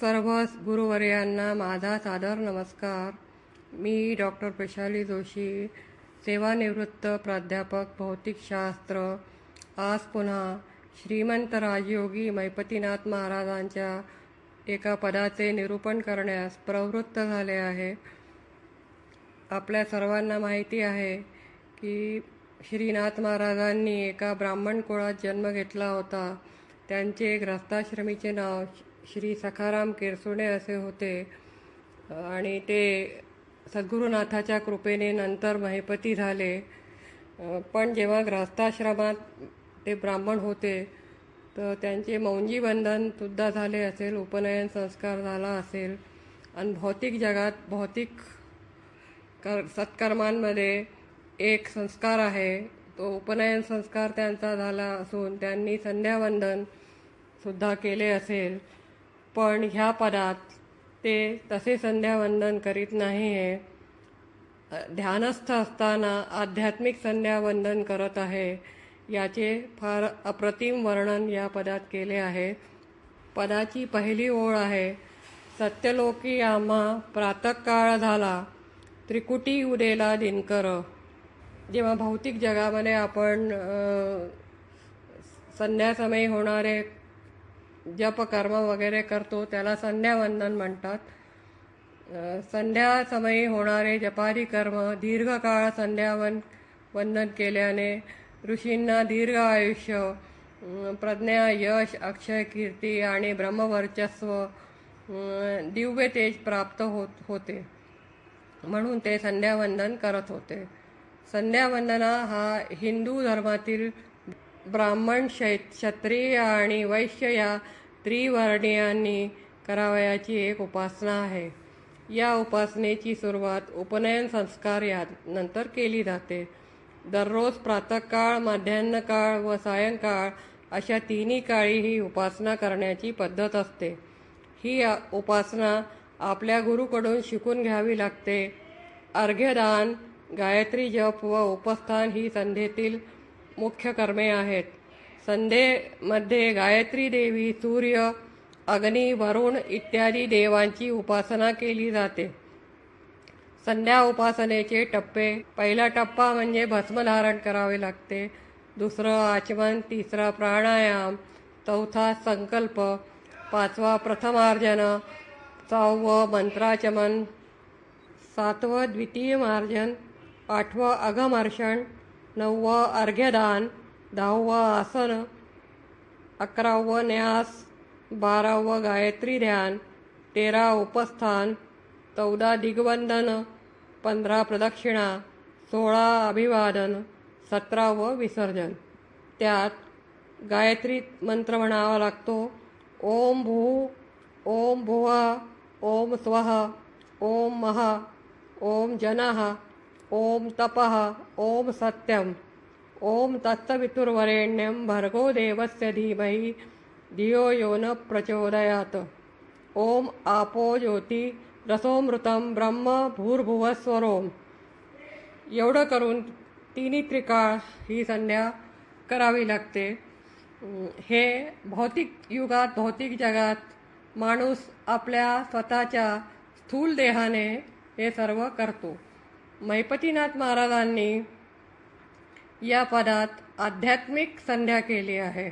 सर्व गुरुवर्यांना माझा सादर नमस्कार. मी डॉक्टर पेशाली जोशी सेवानिवृत्त प्राध्यापक भौतिकशास्त्र आज पुन्हा श्रीमंत राजयोगी मैपतीनाथ महाराजांच्या एका पदाचे निरूपण करण्यास प्रवृत्त झाले आहे. आपल्या सर्वांना माहिती आहे की श्रीनाथ महाराजांनी एका ब्राह्मण कुळात जन्म घेतला होता. त्यांचे ग्रस्ताश्रमीचे नाव श्री सखाराम केरसुणे असे होते. आणि ते सद्गुरुनाथाच्या कृपेने नंतर महिपती झाले. पण जेव्हा ग्रस्ताश्रमात ते ब्राह्मण होते तर त्यांचे मौंजी बंधनसुद्धा झाले असेल उपनयन संस्कार झाला असेल. आणि भौतिक जगात भौतिक कर सत्कर्मांमध्ये एक संस्कार आहे. तो उपनयन संस्कार त्यांचा झाला असून त्यांनी संध्यावंदन सुद्धा केले असेल. पण ह्या पदात ते तसे संध्यावंदन करीत नाही आहे ध्यानस्थ असताना आध्यात्मिक संध्यावंदन करत आहे याचे फार अप्रतिम वर्णन या पदात केले आहे. पदाची पहिली ओळ आहे सत्यलोकी आम्हा प्रातकाळ झाला त्रिकुटी उदेला दिनकर. जेव्हा भौतिक जगामध्ये आपण संध्यासमयी होणारे जपकर्म वगैरे करतो त्याला संध्यावंदन म्हणतात. संध्यासमयी होणारे जपादी कर्म दीर्घकाळ संध्यावन वंदन केल्याने ऋषींना दीर्घ आयुष्य प्रज्ञा यश अक्षय कीर्ती आणि ब्रह्मवर्चस्व दिव्य तेज प्राप्त होत होते. म्हणून ते संध्यावंदन करत होते. संध्यावंदना हा हिंदू धर्मातील ब्राह्मण शै क्षत्रिय आणि वैश्य या त्रिवर्णीयांनी करावयाची एक उपासना आहे. या उपासनेची सुरुवात उपनयन संस्कार या नंतर केली जाते. दररोज प्रातःकाळ माध्यान्हकाळ व सायंकाळ अशा तिन्ही काळी ही उपासना करण्याची पद्धत असते. ही उपासना आपल्या गुरुकडून शिकून घ्यावी लागते. अर्घ्यदान गायत्री जप व उपस्थान ही संध्येतील मुख्य कर्मे आहेत. संध्येमध्ये गायत्री देवी सूर्य अग्नी वरुण इत्यादी देवांची उपासना केली जाते. संध्या उपासनेचे टप्पे. पहिला टप्पा म्हणजे भस्मधारण करावे लागते. दुसरं आचमन तिसरा प्राणायाम चौथा संकल्प पाचवा प्रथमार्जन सहावं मंत्राचमन सातवं द्वितीय मार्जन आठवं अघमर्षण नववं अर्घ्यदान दहावं आसन अकरावं न्यास बारावं गायत्री ध्यान तेरा उपस्थान चौदा दिग्वंदन पंधरा प्रदक्षिणा सोळा अभिवादन सतरावं विसर्जन. त्यात गायत्री मंत्र म्हणावा लागतो ओम भू ओम भुवा ओम स्वः ओम महा ओम जनः ओम तपः ओम सत्यम। ओम तत्सवितुर्वरेण्यं भर्गो देवस्य धीमहि। धियो यो न प्रचोदयात। ओम आपो ज्योती रसोमृतम ब्रह्म भूर्भुवस्वरोम एवढं करून तिन्ही त्रिकाळ ही संध्या करावी लागते. हे भौतिक युगात भौतिक जगात माणूस आपल्या स्वतःच्या स्थूल देहाने हे सर्व करतो. मैपतीनाथ महाराजांनी या पदात आध्यात्मिक संध्या केली आहे.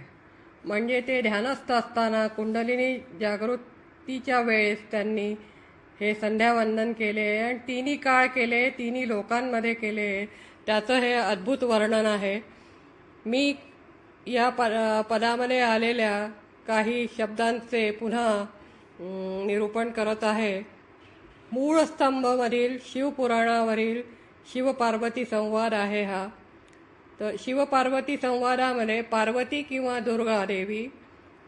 म्हणजे ते ध्यानस्थ असताना कुंडलिनी जागृतीच्या वेळेस त्यांनी हे संध्यावंदन केले आणि तिन्ही काळ केले तिन्ही लोकांमध्ये केले. त्याचं हे अद्भुत वर्णन आहे. मी या प पदामध्ये आलेल्या काही शब्दांचे पुन्हा निरूपण करत आहे. मूळ स्तंभमधील शिवपुराणावरील शिवपार्वती संवाद आहे हा. तर शिवपार्वती संवादामध्ये पार्वती किंवा दुर्गा देवी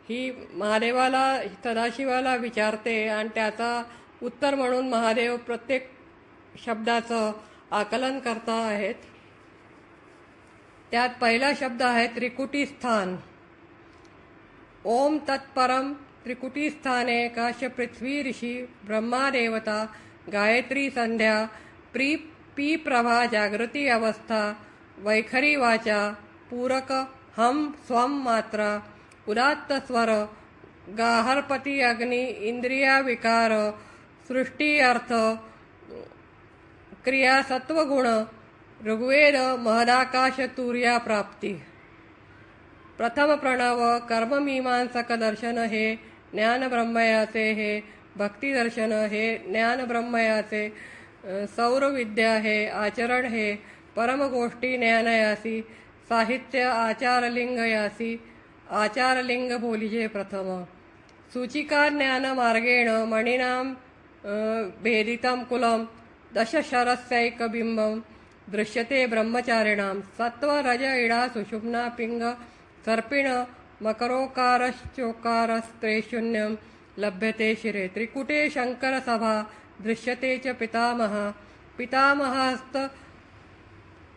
ही महादेवाला सदाशिवाला विचारते आणि त्याचा उत्तर म्हणून महादेव प्रत्येक शब्दाचं आकलन करता आहेत. त्यात पहिला शब्द आहे त्रिकुटी स्थान ओम तत्परम त्रिकुटीस्थाने काश्यपृथ्वी काश पृथ्वी ऋषी ब्रह्मादेवता गायत्री संध्या प्री पी प्रभा जागृती अवस्था वैखरी वाचा पूरक हम स्वम मात्रा उदात्त स्वर गाहरपती अग्नी इंद्रिया विकार सृष्टी अर्थ क्रिया सत्वगुण ऋग्वेद महदाकाश तुर्या प्राप्ती प्रथम प्रणव कर्ममीमांसक दर्शन हे ज्ञानब्रह्मयाचे हे भक्तिदर्शन हे ज्ञानब्रह्मयाचे सौरविद्या हे आचरण हे परमगोष्टी ज्ञानयासी साहित्य आचारलिंग यासी आचारलिंग बोलिजे प्रथम. सूचिका ज्ञानमार्गेण मणिनाम भेदितं कुलं दशशरस्यैकबिम्बं दृश्यते ब्रह्मचारिणां सत्वरज इडा सुषुम्ना पिङ्ग सर्पिण मकरोकारश्चोकारस्त्रेशून्यं लभ्यते शिरे त्रिकुटे शङ्करसभा दृश्यते च पितामह। पितामहस्त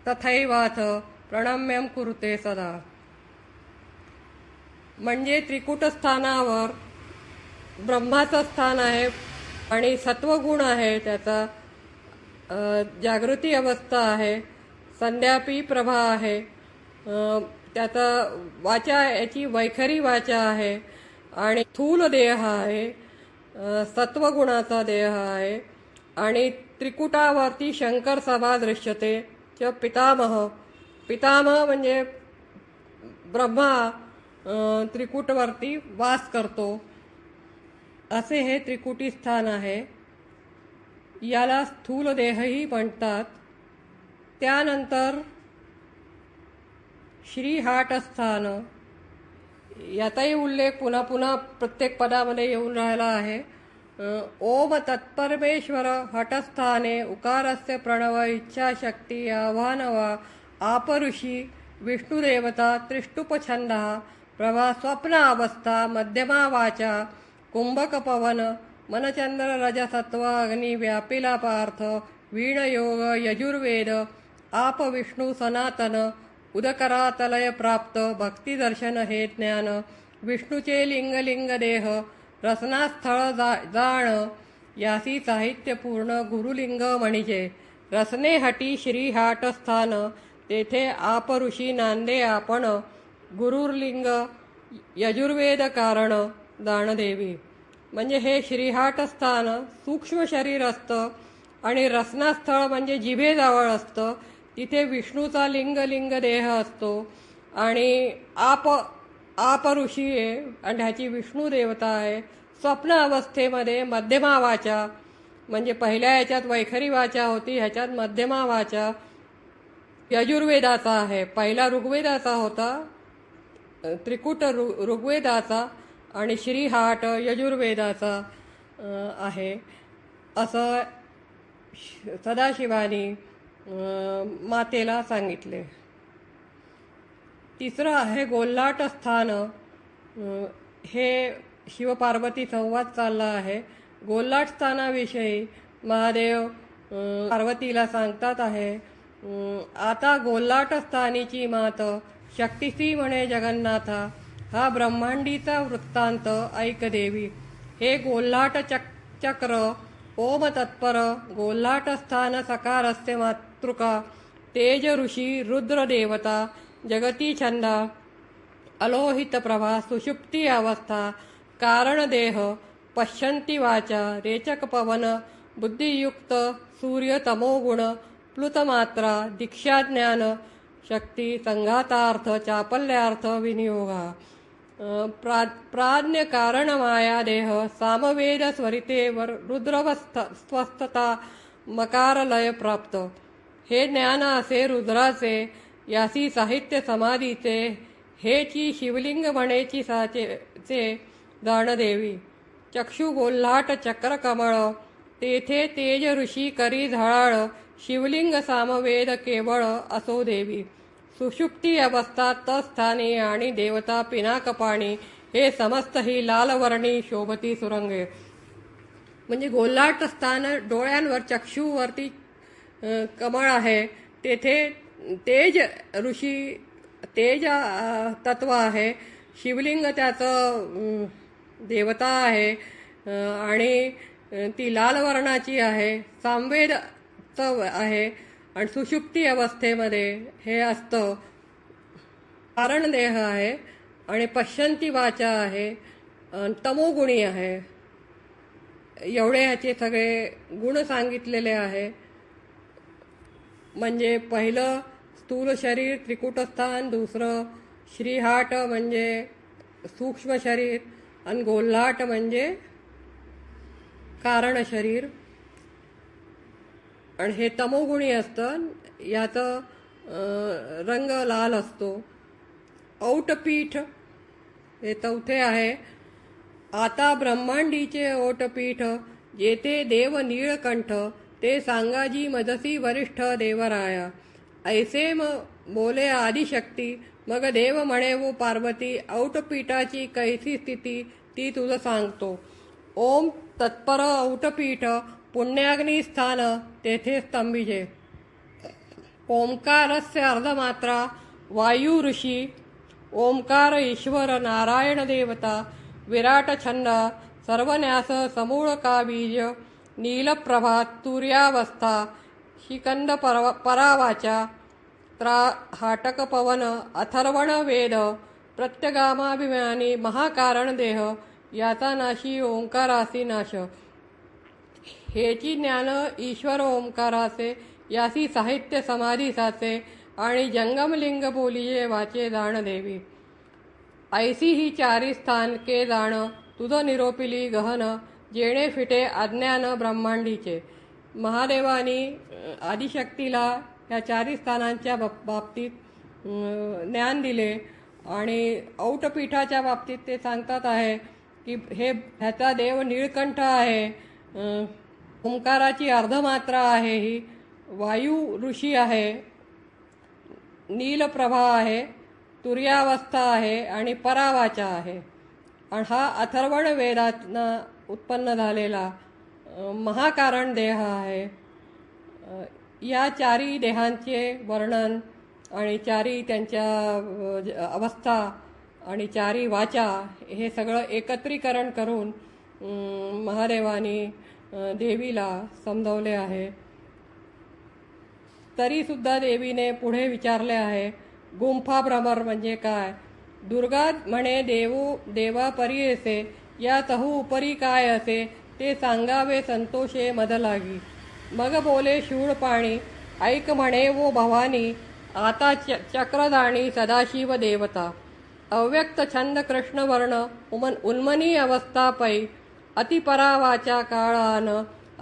तथैवाथ प्रणम्यं कुरुते सदा। म्हणजे त्रिकुटस्थानावर ब्रह्माचं स्थान आहे आणि सत्वगुण आहे त्याचा जागृती अवस्था आहे संध्यापी प्रभा आहे त्याचा वाचा याची वैखरी वाचा आहे आणि थूल देह आहे सत्वगुणाचा देह आहे आणि त्रिकुटावरती शंकर सभा दृश्यते. च पितामह. पितामह म्हणजे ब्रह्मा त्रिकुटवरती त्रिकूटवरती वास करतो. असे हे त्रिकुटी स्थान आहे. याला स्थूल देहही म्हणतात. त्यानंतर श्रीहाटस्थान. याचाही उल्लेख पुन्हा पुन्हा प्रत्येक पदामध्ये येऊन राहिला आहे. ओम तत्परमेश्वर हटस्थाने उकारस्य प्रणव इच्छाशक्ती आव्हानवा आपऋषी विष्णुदेवता त्रिष्टुपछंद प्रभा स्वप्न अवस्था मध्यमा वाचा कुंभक पवन मनचंद्र रजसत्व अग्नी व्यापिला पार्थ वीणयोग यजुर्वेद आप विष्णू सनातन उदकरातलय प्राप्त भक्तिदर्शन हे ज्ञान विष्णूचे लिंगलिंग देह रसनास्थळ जा जाण यासी साहित्य पूर्ण गुरुलिंग म्हणजे रसने हटी श्रीहाट स्थान तेथे आप ऋषी नांदे आपण गुरुर्लिंग यजुर्वेद कारण दानदेवी. म्हणजे हे श्रीहाट स्थान सूक्ष्म शरीर असतं आणि रसनास्थळ म्हणजे जिभेजवळ असतं तिथे विष्णूचा लिंग लिंग देह असतो आणि आप आप ऋषी आहे आणि ह्याची विष्णू देवता आहे स्वप्न अवस्थेमध्ये मध्यमा वाचा म्हणजे पहिल्या ह्याच्यात वैखरी वाचा होती ह्याच्यात मध्यमा वाचा यजुर्वेदाचा आहे. पहिला ऋग्वेदाचा होता त्रिकुट ऋ ऋग्वेदाचा आणि श्रीहाट यजुर्वेदाचा आहे. असं श- सदाशिवानी मातेला सांगितले. तिसरं आहे गोल्लाट स्थान. हे शिवपार्वती संवाद चालला आहे. गोल्हाट स्थानाविषयी महादेव पार्वतीला सांगतात आहे आता गोल्हाट स्थानीची मात शक्तिसी म्हणे जगन्नाथा हा ब्रह्मांडीचा वृत्तांत ऐक देवी. हे गोल्लाट चक चक्र ओम तत्पर गोल्हाट स्थान सकारस्य मातृका तेज ऋषी रुद्रदेवता जगती छंद अलोहित प्रभा सुषुप्ती अवस्था कारणदेह पश्यंती वाचा रेचक पवन बुद्धियुक्त सूर्य तमोगुण प्लुतमात्रा दीक्षाज्ञान शक्ती संघातार्थ चापल्यार्थ विनियोगा प्रा प्राज्ञ कारण माया देह सामवेद स्वरितेवर रुद्रवस्थ स्वस्थता मकारलय प्राप्त. हे ज्ञान असे रुद्राचे यासी साहित्य समाधीचे हेची शिवलिंग म्हणेची साचे चे दानदेवी. चक्षु गोल्हाट चक्र कमळ तेथे तेज ऋषी करी झळाळ शिवलिंग सामवेद केवळ असो देवी. सुषुप्ती अवस्था तस्थानी आणि देवता पिनाकपाणी हे समस्त ही लालवर्णी शोभती सुरंगे. म्हणजे गोल्हाट स्थान डोळ्यांवर चक्षुवरती कमळ आहे. तेथे तेज ऋषी तेज तत्व आहे. शिवलिंग त्याचं देवता आहे. आणि ती लाल वर्णाची आहे. सामवेदचं आहे. आणि सुषुप्ती अवस्थेमध्ये हे असतं. कारण देह आहे आणि पश्यंती वाचा आहे. तमोगुणी आहे. एवढे ह्याचे सगळे गुण सांगितलेले आहे. म्हणजे पहिलं स्थूल शरीर त्रिकुटस्थान दुसरं श्रीहाट म्हणजे सूक्ष्म शरीर आणि गोल्हाट म्हणजे कारण शरीर. आणि हे तमोगुणी असतं याचं रंग लाल असतो. औटपीठ हे चौथे आहे. आता ब्रह्मांडीचे ओटपीठ जेथे देव नीळकंठ ते सांगाजी मदसी वरिष्ठ देवराया. ऐसे म बोले आदिशक्ती मग देव म्हणे वो पार्वती औटपीठाची कैसी स्थिती ती तुझं सांगतो. ओम तत्पर औटपीठ पुण्याग्निस्थान तेथे स्तंभिजे. ओंकारस्य अर्धमात्रा वायू ऋषी. ओंकार ईश्वर नारायण देवता विराट छंद सर्वन्यास समूळ का बीज नीलप्रभात तुर्यावस्था शिकंद परवा परावाचा त्रा हाटक पवन अथर्वण वेद प्रत्यगामाभिमानी महाकारण देह याचा नाशी ओंकारासी नाश. हेची ज्ञान ईश्वर ओंकाराचे यासी साहित्य समाधी साचे आणि जंगमलिंग बोलिये वाचे जाण देवी. ऐसी ही चारी स्थान के जाण तुझ निरोपिली गहन जेणे फिटे अज्ञान ब्रह्मांडीचे. महादेवानी आदिशक्तीला या चारी स्थानांच्या बाब- बाबतीत ज्ञान दिले आणि औटपीठाच्या बाबतीत ते सांगतात आहे की हे ह्याचा देव निळकंठ आहे. ओंकाराची अर्धमात्रा आहे ही वायू ऋषी आहे. नीलप्रभा आहे तुर्यावस्था आहे आणि परावाचा आहे. आणि हा अथर्वण वेदातना उत्पन्न झालेला महाकारण देह आहे. या चारी देहांचे वर्णन आणि चारी त्यांच्या अवस्था आणि चारी वाचा हे सगळं एकत्रीकरण करून महादेवानी देवीला समजावले आहे. तरीसुद्धा देवीने पुढे विचारले आहे गुंफा भ्रमर म्हणजे काय? दुर्गा म्हणे देवू देवा परी असे या तहू उपरी काय असे ते सांगावे संतोषे मदलागी मग बोले शूळ पाणी ऐक म्हणे वो भवानी आता च चक्रदाणी सदाशिव देवता. अव्यक्त छंद कृष्णवर्ण उमन उन्मनी अवस्था पै अतिपरावाच्या काळान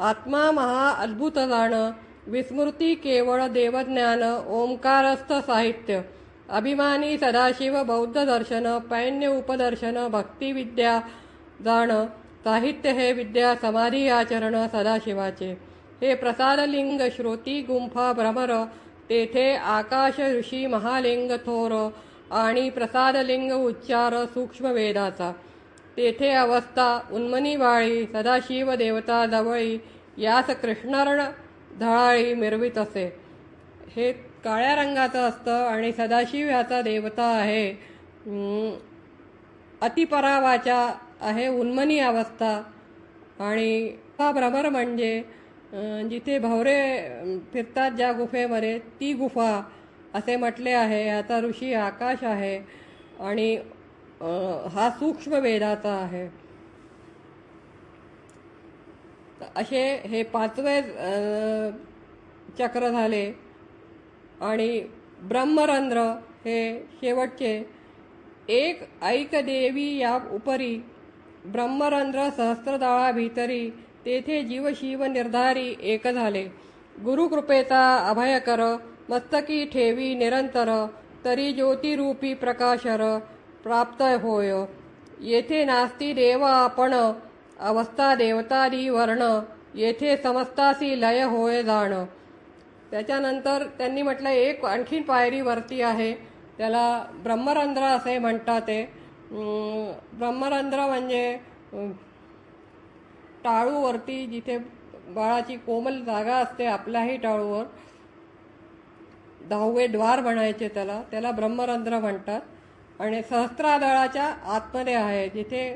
आत्मा महा अद्भुत जाण विस्मृती केवळ देवज्ञान ओंकारस्थ साहित्य अभिमानी सदाशिव बौद्ध दर्शन पैन्य उपदर्शन भक्तिविद्या जाणं साहित्य हे विद्या समाधी आचरण सदाशिवाचे. हे प्रसादलिंग श्रोती गुंफा भ्रमर तेथे आकाश ऋषी महालिंग थोर आणि प्रसादलिंग उच्चार सूक्ष्म वेदाचा. तेथे अवस्था उन्मनी वाळी सदाशिव देवता जवळी यास कृष्णरण धळाळी मिरवित असे. हे काळ्या रंगाचं असतं आणि सदाशिव ह्याचा देवता आहे. अतिपरावाच्या आहे उन्मनी अवस्था. आणि हा भ्रमर म्हणजे जिथे भवरे फिरतात ज्या गुफेमध्ये ती गुफा असे म्हटले आहे. याचा ऋषी आकाश आहे आणि हा सूक्ष्म वेदाचा आहे. असे हे पाचवे चक्र झाले. आणि ब्रह्मरंध्र हे शेवटचे. एक ऐक देवी या उपरी ब्रह्मरंध्र सहस्त्रदाळा भीतरी तेथे जीवशिव निर्धारी एक झाले. गुरुकृपेचा अभय कर मस्तकी ठेवी निरंतर तरी ज्योतिरूपी प्रकाशर प्राप्त होय. येथे नास्ती देव आपण अवस्था देवतादी वर्ण येथे समस्तासी लय होय जाण. त्याच्यानंतर त्यांनी म्हटलं एक आणखीन पायरी वरती आहे त्याला ब्रह्मरंध्र असे म्हणतात ते. ब्रह्मरंध्र म्हणजे टाळूवरती जिथे बाळाची कोमल जागा असते आपल्याही टाळूवर दहावे द्वार म्हणायचे त्याला त्याला ब्रह्मरंध्र म्हणतात. आणि सहस्त्रादळाच्या आतमध्ये आहे जिथे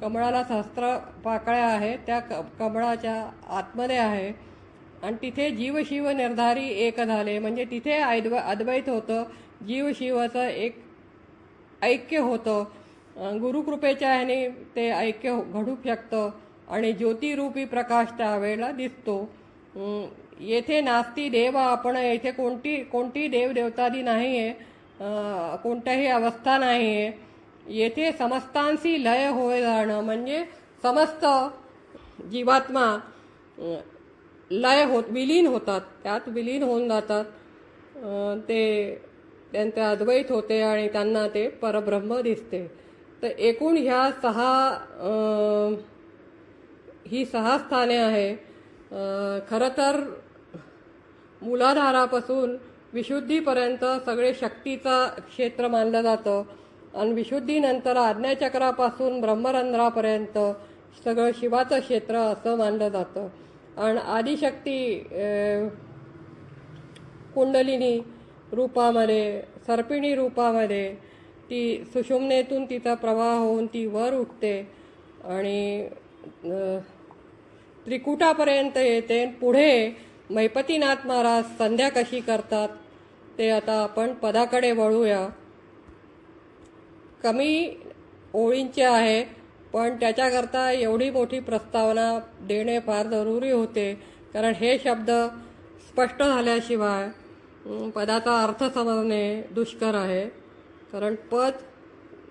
कमळाला सहस्त्र पाकळ्या आहेत त्या क कमळाच्या आतमध्ये आहे. आणि तिथे जीवशिव निर्धारी एक झाले म्हणजे तिथे ऐद्व अद्वैत होतं जीवशिवाचं एक ऐक्य होतं. गुरुकृपेच्या ह्याने ते ऐक्य घडू शकतं आणि ज्योतिरूपी प्रकाश त्यावेळेला दिसतो. येथे नास्ती देव आपण येथे कोणती कोणती देवदेवतादी नाही आहे कोणत्याही अवस्था नाही आहे येथे समस्तांशी लय होय जाणं म्हणजे समस्त जीवात्मा लय होत विलीन होतात. त्यात विलीन होऊन जातात. ते त्यांचे अद्वैत होते आणि त्यांना ते परब्रह्म दिसते. तर एकूण ह्या सहा ही सहा स्थाने आहे. खरं तर मूलाधारापासून विशुद्धीपर्यंत सगळे शक्तीचा क्षेत्र मानलं जातं. आणि विशुद्धीनंतर आज्ञाचक्रापासून ब्रह्मरंध्रापर्यंत सगळं शिवाचं क्षेत्र असं मानलं जातं. आणि आदिशक्ती कुंडलिनी रूपामध्ये सर्पिणी रूपामध्ये ती सुषुम्नेतून तिचा प्रवाह होऊन ती वर उठते आणि त्रिकुटापर्यंत येते. पुढे मैपतीनाथ महाराज संध्या कशी करतात ते आता आपण पदाकडे वळूया. कमी ओळींचे आहे पण त्याच्याकरता एवढी मोठी प्रस्तावना देणे फार जरुरी होते. कारण हे शब्द स्पष्ट झाल्याशिवाय पदाचा अर्थ समजणे दुष्कर आहे. कारण पद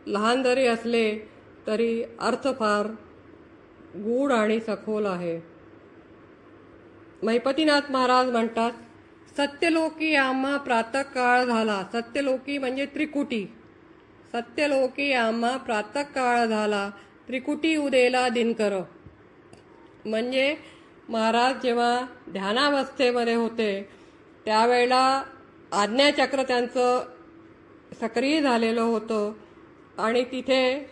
लहान जरी असले तरी अर्थ फार गूढ आणि सखोल आहे. महिपतीनाथ महाराज म्हणतात सत्यलोकी आम्हा प्रातकाळ झाला. सत्यलोकी म्हणजे त्रिकुटी. सत्यलोकी आम्हा प्रातकाळ झाला. त्रिकुटी उदेला दिनकर. म्हणजे महाराज जेव्हा ध्यानावस्थेमध्ये होते त्यावेळेला आज्ञाचक्र त्यांचं सक्रिय झालेलं होतं. आणि तिथे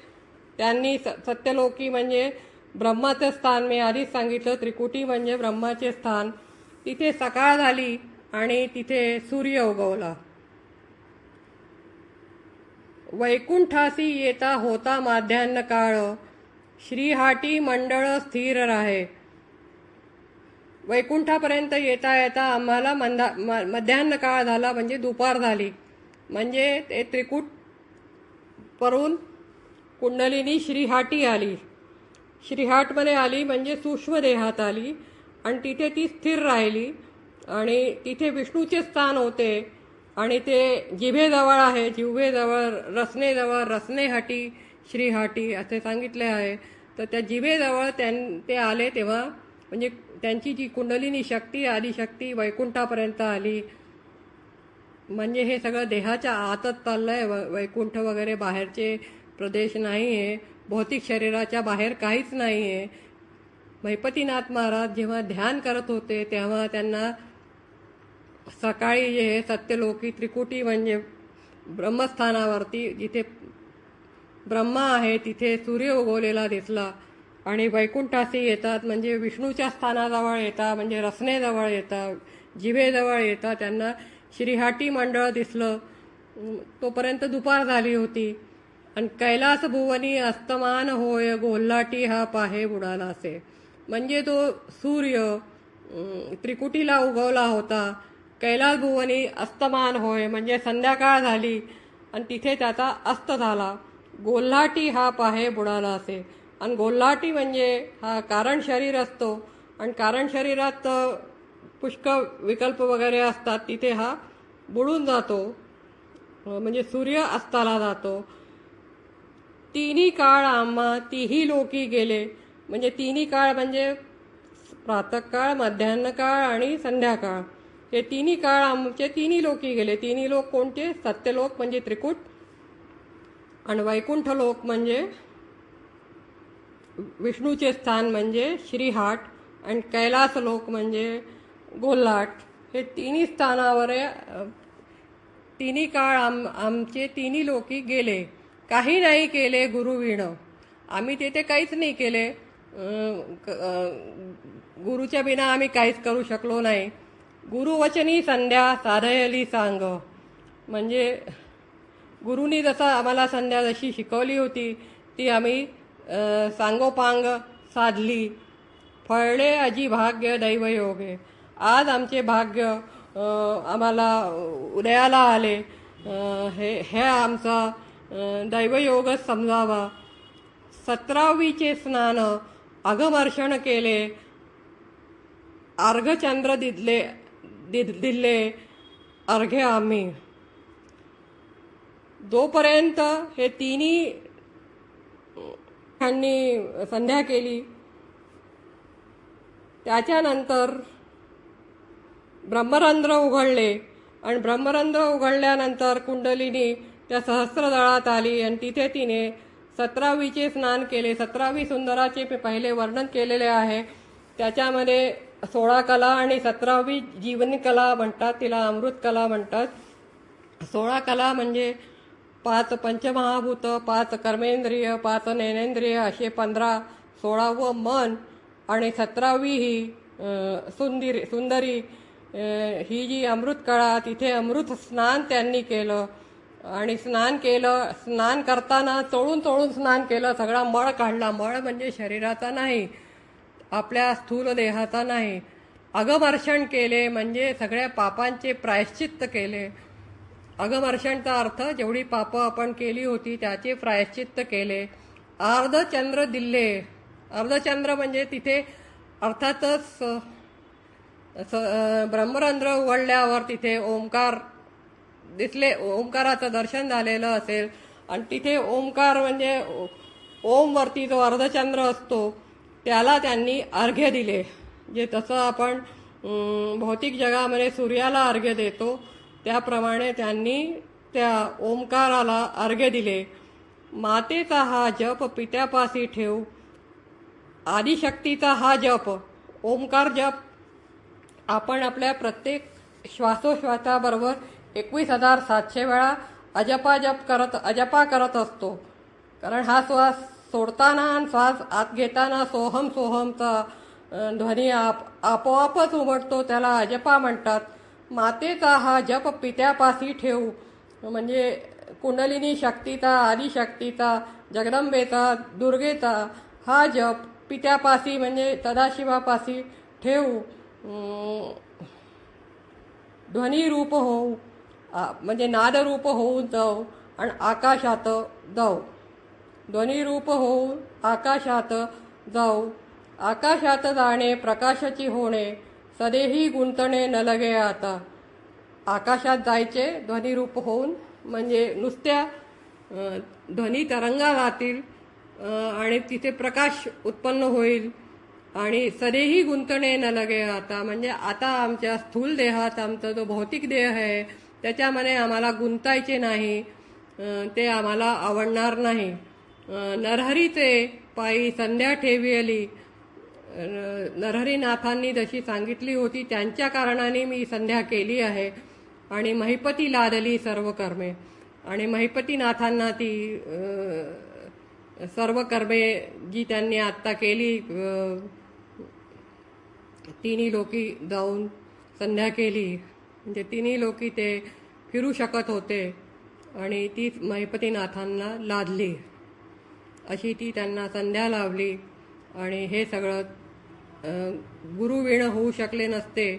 त्यांनी स सत्यलोकी म्हणजे ब्रह्माचं स्थान मी आधीच सांगितलं त्रिकुटी म्हणजे ब्रह्माचे स्थान. तिथे सकाळ झाली आणि तिथे सूर्य उगवला. वैकुंठासी येता होता माध्यान्ह काळ. श्रीहाटी मंडळ स्थिर राहे. वैकुंठापर्यंत येता येता आम्हाला मंदा म- मध्यान्ह काळ झाला म्हणजे दुपार झाली. म्हणजे ते त्रिकूट परून कुंडलिनी श्रीहाटी आली. श्रीहाटमध्ये आली म्हणजे सूक्ष्मदेहात आली आणि तिथे ती स्थिर राहिली आणि तिथे विष्णूचे स्थान होते आणि ते जिभेजवळ आहे जिव्हेजवळ रसनेजवळ रसनेहाटी श्रीहाटी असे सांगितले आहे. तर त्या जिभेजवळ त्यां ते आले तेव्हा म्हणजे त्यांची जी कुंडलिनी शक्ती आदिशक्ती वैकुंठापर्यंत आली. म्हणजे हे सगळं देहाच्या आतच चाललं आहे व वैकुंठ वगैरे बाहेरचे प्रदेश नाही आहे भौतिक शरीराच्या बाहेर काहीच नाही आहे महिपतीनाथ महाराज जेव्हा ध्यान करत होते तेव्हा त्यांना सकाळी जे हे सत्यलोकी त्रिकुटी म्हणजे ब्रह्मस्थानावरती जिथे ब्रह्मा आहे तिथे सूर्य उगवलेला दिसला. आणि वैकुंठासी येतात म्हणजे विष्णूच्या स्थानाजवळ येतात म्हणजे रसनेजवळ येतात जिभेजवळ येतात. त्यांना श्रीहाटी मंडळ दिसलं. तोपर्यंत दुपार झाली होती. आणि कैलास भुवनी अस्तमान होय गोल्हाटी हा पाहे बुडाला असे म्हणजे तो सूर्य त्रिकुटीला उगवला होता. कैलास भुवनी अस्तमान होय म्हणजे संध्याकाळ झाली. आणि तिथे त्याचा अस्त झाला. गोल्हाटी हा पाहे बुडाला असे आणि गोल्हाटी म्हणजे हा कारण शरीर असतो. आणि कारण शरीरात पुष्कळ विकल्प वगैरे असतात तिथे हा बुडून जातो. म्हणजे सूर्य अस्ताला जातो. तिन्ही काळ आम्हा तिही लोकी गेले. म्हणजे तिन्ही काळ म्हणजे प्रातःकाळ मध्यान्ह काळ आणि संध्याकाळ. हे तिन्ही काळ आमचे तिन्ही लोकी गेले. तिन्ही लोक कोणते? सत्यलोक म्हणजे त्रिकूट आणि वैकुंठ लोक म्हणजे विष्णूचे स्थान म्हणजे श्रीहाट आणि कैलास लोक म्हणजे गोल्हाट. हे तिन्ही स्थानावर तिन्ही काळ आम आमचे तिन्ही लोकी गेले. काही नाही केले गुरुविणं. आम्ही तेथे काहीच नाही केले. क- गुरुच्या बिना आम्ही काहीच करू शकलो नाही. गुरुवचनी संध्या साधयली सांग. म्हणजे गुरुनी जसं आम्हाला संध्या जशी शिकवली होती ती आम्ही सांगोपांग साधली. फळले अजी भाग्य दैवयोगे. आज आमचे भाग्य आम्हाला उदयाला आले. हे हे आमचा दैवयोगच समजावा. सतरावीचे स्नान अगमर्षण केले. अर्घचंद्र दिदले दि- दिले. अर्घ्य आम्ही. जोपर्यंत हे तिन्ही त्यांनी संध्या केली त्याच्यानंतर ब्रह्मरंध्र उघडले. आणि ब्रह्मरंध्र उघडल्यानंतर कुंडलिनी त्या सहस्रदळात आली. आणि तिथे तिने सतरावीचे स्नान केले. सतरावी सुंदराचे मी पहिले वर्णन केलेले आहे. त्याच्यामध्ये सोळा कला आणि सतरावी जीवनकला म्हणतात. तिला अमृत कला म्हणतात. सोळा कला म्हणजे पाच पंचमहाभूत पाच कर्मेंद्रिय पाच नैनेंद्रिय असे पंधरा सोळावं मन. आणि सतरावी ही अं, सुंदरी सुंदरी ही जी अमृत कळा तिथे अमृत स्नान त्यांनी केलं. आणि स्नान केलं स्नान करताना चोळून चोळून स्नान केलं सगळा मळ काढला. मळ म्हणजे शरीराचा नाही आपल्या स्थूल देहाचा नाही. अगमर्षण केले म्हणजे सगळ्या पापांचे प्रायश्चित्त केले. अगमर्षणचा अर्थ जेवढी पापं आपण केली होती त्याचे प्रायश्चित्त केले. अर्धचंद्र दिले अर्धचंद्र म्हणजे तिथे अर्थातच ब्रह्मरंध्र उघडल्यावर तिथे ओंकार दिसले ओंकाराचं दर्शन झालेलं असेल. आणि तिथे ओंकार म्हणजे ओमवरती जो अर्धचंद्र असतो त्याला त्यांनी अर्घ्य दिले. जे तसं आपण भौतिक जगामध्ये सूर्याला अर्घ्य देतो त्याप्रमाणे त्यांनी त्या ओंकाराला अर्घ्य दिले. मातेचा हा जप पित्यापाशी ठेव. आदिशक्तीचा हा जप. ओंकार जप आपण आपल्या प्रत्येक श्वासोश्वासाबरोबर एकवीस हजार सातशे वेळा अजपा जप करत अजपा करत असतो. कारण हा श्वास सोडताना आणि श्वास आत घेताना सोहम सोहमचा ध्वनी आप आपोआपच उमटतो त्याला अजपा म्हणतात. मातेचा हा जप पित्यापाशी ठेवू. म्हणजे कुंडलिनी शक्तीचा आदिशक्तीचा जगदंबेचा दुर्गेचा हा जप पित्यापाशी म्हणजे सदाशिवापाशी ठेवू. ध्वनिरूप होऊ आ- म्हणजे नादरूप होऊन जाऊ आणि आकाशात जाऊ. ध्वनिरूप होऊन आकाशात जाऊ. आकाशात जाणे प्रकाशाची होणे सदेही गुंतणे न लगे आता. आकाशात जायचे ध्वनिरूप होऊन म्हणजे नुसत्या ध्वनी तरंगा जातील आणि तिथे प्रकाश उत्पन्न होईल. आणि सरेही गुंतणे न लगे आता. म्हणजे आता आमच्या स्थूल देहात आमचा जो भौतिक देह आहे त्याच्यामध्ये आम्हाला गुंतायचे नाही ते आम्हाला आवडणार नाही. नरहरीचे पायी संध्या ठेविली नरहरीनाथांनी जशी सांगितली होती त्यांच्या कारणाने मी संध्या केली आहे आणि महिपती लादली सर्व कर्मे. आणि महिपतीनाथांना ती सर्व कर्मे जी त्यांनी आत्ता केली तिन्ही लोकी जाऊन संध्या केली. म्हणजे तिन्ही लोकी ते फिरू शकत होते आणि ती महिपतीनाथांना लादली. अशी ती त्यांना संध्या लावली आणि हे सगळं गुरुवीण गुरुविण होऊ शकले नसते.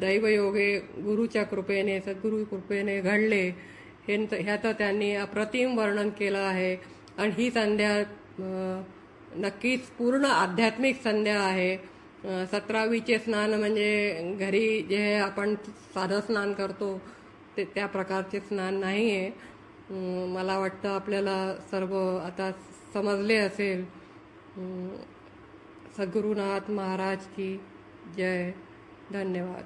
दैवयोगे गुरुच्या कृपेने सद्गुरु कृपेने घडले. हे ह्याचं त्यांनी अप्रतिम वर्णन केलं आहे. आणि ही संध्या नक्कीच पूर्ण आध्यात्मिक संध्या आहे. सतरावीचे स्नान म्हणजे घरी जे आपण साधं स्नान करतो ते त्या प्रकारचे स्नान नाही आहे मला वाटतं आपल्याला सर्व आता समजले असेल. सद्गुरुनाथ महाराज की जय. धन्यवाद.